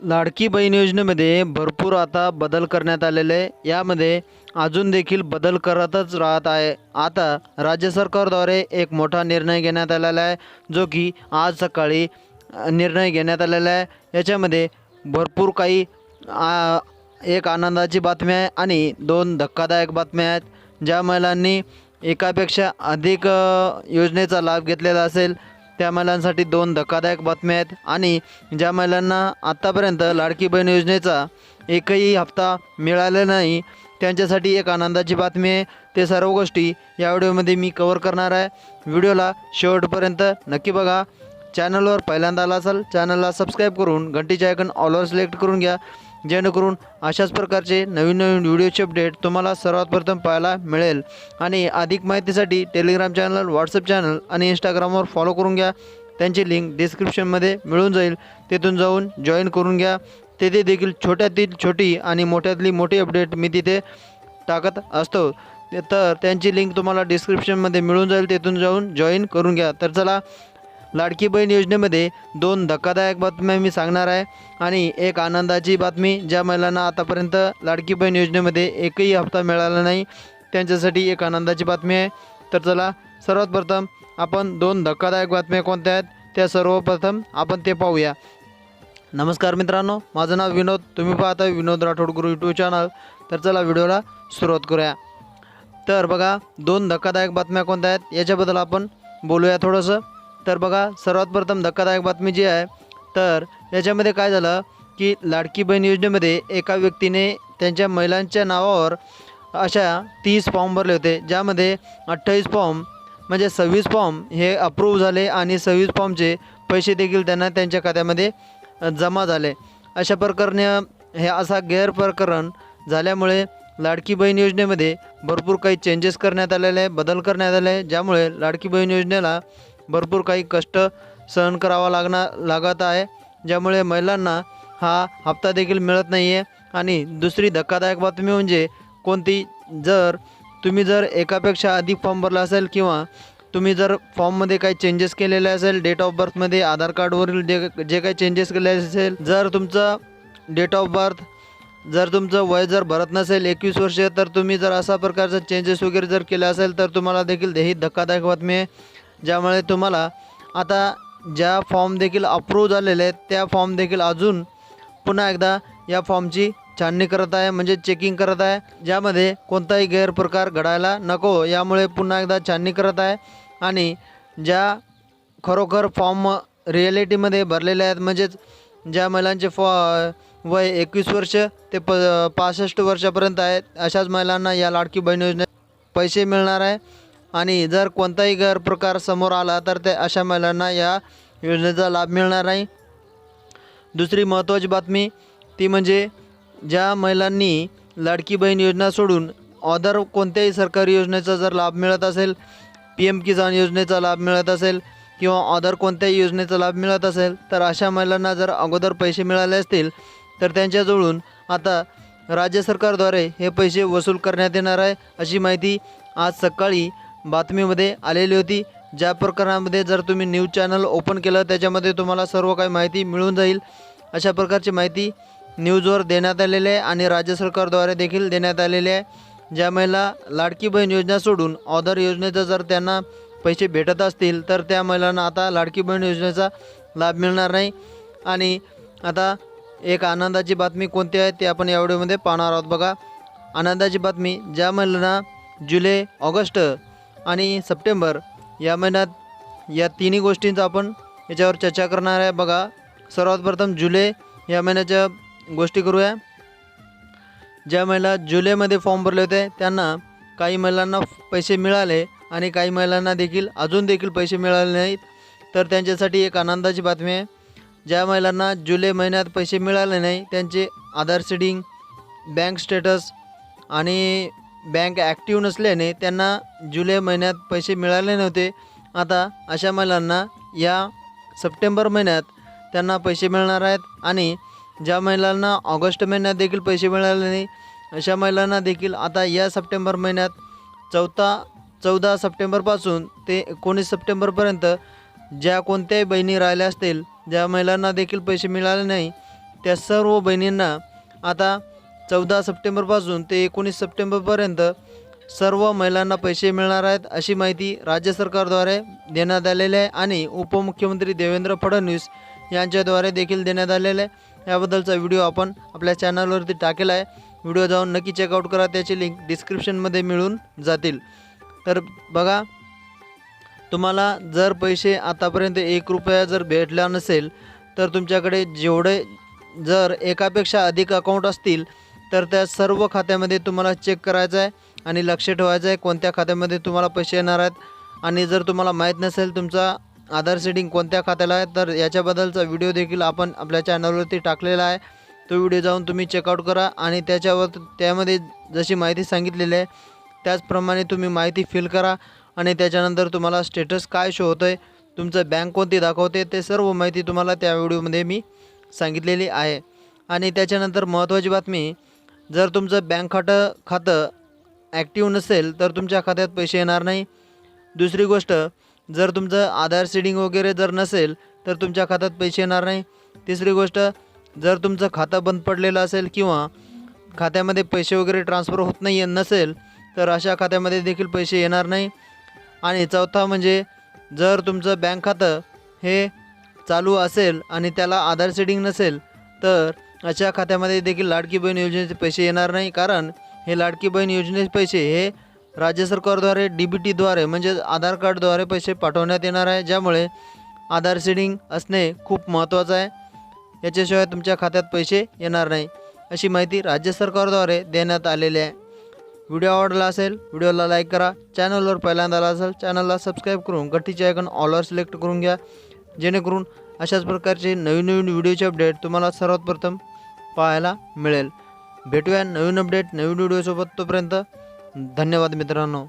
लाडकी बहीण योजनेमध्ये भरपूर आता बदल करण्यात आलेले आहे. यामध्ये अजून देखील बदल करतच राहत आहे. आता राज्य सरकारद्वारे एक मोठा निर्णय घेण्यात आलेला आहे जो की आज सकाळी निर्णय घेण्यात आलेला आहे. याच्यामध्ये भरपूर काही आ, एक आनंदाची बातमी आहे आणि दोन धक्कादायक बातम्या आहेत. ज्या महिलांनी एकापेक्षा अधिक योजनेचा लाभ घेतलेला असेल त्या महिलांसाठी दोन धक्कादायक बातम्या आहेत आणि ज्या महिलांना आत्तापर्यंत लाडकी बहीण योजनेचा एकही हप्ता मिळाला नाही त्यांच्यासाठी एक आनंदाची बातमी आहे. ते सर्व गोष्टी या व्हिडिओमध्ये मी कवर करणार आहे. व्हिडिओला शेवटपर्यंत नक्की बघा. चॅनलवर पहिल्यांदा आला असाल चॅनलला सबस्क्राईब करून घंटीचे आयकन ऑलवर सिलेक्ट करून घ्या. जेणेकरून अशाच प्रकारचे नवीन नवीन व्हिडिओचे अपडेट तुम्हाला सर्वात प्रथम पाहायला मिळेल. आणि अधिक माहितीसाठी टेलिग्राम चॅनल व्हॉट्सअप चॅनल आणि इंस्टाग्रामवर फॉलो करून घ्या. त्यांची लिंक डिस्क्रिप्शनमध्ये मिळून जाईल. तिथून जाऊन जॉईन करून घ्या. तेथे देखील छोट्यातील छोटी आणि मोठ्यातली मोठी अपडेट मी तिथे टाकत असतो. ते- तर त्यांची लिंक तुम्हाला डिस्क्रिप्शनमध्ये मिळून जाईल. तिथून जाऊन जॉईन करून घ्या. तर चला लाडकी बहीण योजनेमध्ये दोन धक्कादायक बातम्या मी सांगणार आहे. आणि एक आनंदाची बातमी ज्या महिलांना आतापर्यंत लाडकी बहीण योजनेमध्ये एकही हप्ता मिळाला नाही त्यांच्यासाठी एक आनंदाची बातमी आहे. तर चला सर्वात प्रथम आपण दोन धक्कादायक बातम्या कोणत्या आहेत? त्या सर्वप्रथम आपण ते पाहूया. नमस्कार मित्रांनो माझं नाव विनोद तुम्ही पाहता विनोद राठोड गुरु यूट्यूब चॅनल तर चला व्हिडिओला सुरुवात करूया. तर बघा दोन धक्कादायक बातम्या कोणत्या आहेत? याच्याबद्दल आपण बोलूया थोडंसं. तर बघा सर्वात प्रथम धक्कादायक बातमी जी आहे तर याच्यामध्ये काय झालं की लाडकी बहीण योजनेमध्ये एका व्यक्तीने त्यांच्या महिलांच्या नावावर अशा तीस फॉर्म भरले होते ज्यामध्ये अठ्ठावीस फॉर्म म्हणजे सव्वीस फॉर्म हे अप्रूव्ह झाले आणि सव्वीस फॉर्मचे पैसे देखील त्यांना त्यांच्या खात्यामध्ये जमा झाले. अशा प्रकारे हे असा गैरप्रकरण झाल्यामुळे लाडकी बहीण योजनेमध्ये भरपूर काही चेंजेस करण्यात आलेले आहे बदल करण्यात आले आहे ज्यामुळे लाडकी बहीण योजनेला भरपूर काही कष्ट सहन करावा लागणार लागत आहे. ज्यामुळे महिलांना हा हप्ता देखील मिळत नाही आहे आणि दुसरी धक्कादायक बातमी म्हणजे कोणती जर तुम्ही जर एकापेक्षा अधिक फॉर्म भरला असेल किंवा तुम्ही जर फॉर्ममध्ये काही चेंजेस केलेले असेल डेट ऑफ बर्थमध्ये आधार कार्डवरील जे जे काही चेंजेस केले असेल जर तुमचं डेट ऑफ बर्थ जर तुमचं वय जर भरत नसेल एकवीस वर्ष तर तुम्ही जर अशा प्रकारचं चेंजेस वगैरे जर केलं असेल तर तुम्हाला देखील ही धक्कादायक बातमी आहे. ज्यामुळे तुम्हाला आता ज्या फॉर्म देखील अप्रूव्ह झालेले आहेत त्या फॉर्म देखील अजून पुन्हा एकदा या फॉर्मची छाननी करत आहे म्हणजे चेकिंग करत आहे. ज्यामध्ये कोणताही गैरप्रकार घडायला नको यामुळे पुन्हा एकदा छाननी करत आहे. आणि ज्या खरोखर फॉर्म रिॲलिटीमध्ये भरलेले आहेत म्हणजेच ज्या महिलांचे फॉ वय एकवीस वर्ष ते प पासष्ट वर्षापर्यंत आहेत अशाच महिलांना या लाडकी बहीण योजनेत पैसे मिळणार आहे. आणि जर कोणताही गैरप्रकार समोर आला तर ते अशा महिलांना या योजनेचा लाभ मिळणार नाही. दुसरी महत्त्वाची बातमी ती म्हणजे ज्या महिलांनी लाडकी बहीण योजना सोडून अदर कोणत्याही सरकारी योजनेचा जर लाभ मिळत असेल पी एम किसान योजनेचा लाभ मिळत असेल किंवा अदर कोणत्याही योजनेचा लाभ मिळत असेल तर अशा महिलांना जर अगोदर पैसे मिळाले असतील तर त्यांच्याजवळून आता राज्य सरकारद्वारे हे पैसे वसूल करण्यात येणार आहे अशी माहिती आज सकाळी बातमीमध्ये आलेली होती. ज्या प्रकरणामध्ये जर तुम्ही न्यूज चॅनल ओपन केलं त्याच्यामध्ये तुम्हाला सर्व काही माहिती मिळून जाईल. अशा प्रकारची माहिती न्यूजवर देण्यात आलेली आहे आणि राज्य सरकारद्वारे देखील देण्यात आलेली आहे. ज्या महिला लाडकी बहीण योजना सोडून ऑदर योजनेचा जर त्यांना पैसे भेटत असतील तर त्या महिलांना आता लाडकी बहीण योजनेचा लाभ मिळणार नाही. आणि आता एक आनंदाची बातमी कोणती आहे ते आपण या व्हिडिओमध्ये पाहणार आहोत बघा. आनंदाची बातमी ज्या महिलांना जुलै ऑगस्ट आणि सप्टेंबर या महिन्यात या तिन्ही गोष्टींचा आपण याच्यावर चर्चा करणार आहे. बघा सर्वात प्रथम जुलै या महिन्याच्या गोष्टी करूया. ज्या महिला जुलैमध्ये फॉर्म भरले होते त्यांना काही महिलांना पैसे मिळाले आणि काही महिलांना देखील अजून देखील पैसे मिळाले नाहीत. तर त्यांच्यासाठी एक आनंदाची बातमी आहे. ज्या महिलांना जुलै महिन्यात पैसे मिळाले नाही त्यांचे आधार सीडिंग बँक स्टेटस आणि बँक ॲक्टिव्ह नसल्याने त्यांना जुलै महिन्यात पैसे मिळाले नव्हते. आता अशा महिलांना या सप्टेंबर महिन्यात त्यांना पैसे मिळणार आहेत आणि ज्या महिलांना ऑगस्ट महिन्यात देखील पैसे मिळाले नाही अशा महिलांना देखील आता या सप्टेंबर महिन्यात चौथा चौदा सप्टेंबरपासून ते एकोणीस सप्टेंबरपर्यंत ज्या कोणत्याही बहिणी राहिल्या असतील ज्या महिलांना देखील पैसे मिळाले नाही त्या सर्व बहिणींना आता चौदा सप्टेंबरपासून ते एकोणीस सप्टेंबरपर्यंत सर्व महिलांना पैसे मिळणार आहेत अशी माहिती राज्य सरकारद्वारे देण्यात आलेली आहे आणि उपमुख्यमंत्री देवेंद्र फडणवीस यांच्याद्वारे देखील देण्यात आलेलं आहे. याबद्दलचा व्हिडिओ आपण आपल्या चॅनलवरती टाकेला आहे. व्हिडिओ जाऊन नक्की चेकआउट करा त्याची लिंक डिस्क्रिप्शनमध्ये मिळून जातील. तर बघा तुम्हाला जर पैसे आतापर्यंत एक रुपया जर भेटला नसेल तर तुमच्याकडे जेवढे जर एकापेक्षा अधिक अकाउंट असतील तर त्या सर्व खात्यामध्ये तुम्हाला चेक करायचं आहे आणि लक्ष ठेवायचं आहे कोणत्या खात्यामध्ये तुम्हाला पैसे येणार आहेत. आणि जर तुम्हाला माहीत नसेल तुमचा आधार सेटिंग कोणत्या खात्याला आहे तर याच्याबद्दलचा व्हिडिओ देखील आपण आपल्या चॅनलवरती टाकलेला आहे. तो व्हिडिओ जाऊन तुम्ही चेकआउट करा आणि त्याच्यावर त्यामध्ये जशी माहिती सांगितलेली आहे त्याचप्रमाणे तुम्ही माहिती फिल करा आणि त्याच्यानंतर तुम्हाला स्टेटस काय शो होतं आहे तुमचं बँक कोणती दाखवते ते सर्व माहिती तुम्हाला त्या व्हिडिओमध्ये मी सांगितलेली आहे. आणि त्याच्यानंतर महत्त्वाची बातमी जर तुमचं बँक खातं खातं ॲक्टिव्ह नसेल तर तुमच्या खात्यात पैसे येणार नाही. दुसरी गोष्ट जर तुमचं आधार सीडिंग वगैरे जर नसेल तर तुमच्या खात्यात पैसे येणार नाही. तिसरी गोष्ट जर तुमचं खातं बंद पडलेलं असेल किंवा खात्यामध्ये पैसे वगैरे ट्रान्सफर होत नाही नसेल तर अशा खात्यामध्ये देखील पैसे येणार नाही. आणि चौथा म्हणजे जर तुमचं बँक खातं हे चालू असेल आणि त्याला आधार सीडिंग नसेल तर अशा खात्यामध्ये देखील लाडकी बहीण योजनेचे पैसे येणार नाही कारण हे लाडकी बहीण योजनेचे पैसे हे राज्य सरकारद्वारे डी बी टीद्वारे म्हणजेच आधार कार्डद्वारे पैसे पाठवण्यात येणार आहे ज्यामुळे आधार सेटिंग असणे खूप महत्त्वाचं आहे. याच्याशिवाय तुमच्या खात्यात पैसे येणार नाही अशी माहिती राज्य सरकारद्वारे देण्यात आलेली आहे. व्हिडिओ आवडला असेल व्हिडिओला लाईक करा. चॅनलवर पहिल्यांदा आला असेल चॅनलला सबस्क्राईब करून गठ्ठीचे आयकन ऑलवर सिलेक्ट करून घ्या जेणेकरून अशाच प्रकारचे नवीन नवीन व्हिडिओचे अपडेट तुम्हाला सर्वात प्रथम पाहायला मिळेल. भेटूया नवीन अपडेट नवीन व्हिडिओसोबत तोपर्यंत धन्यवाद मित्रांनो.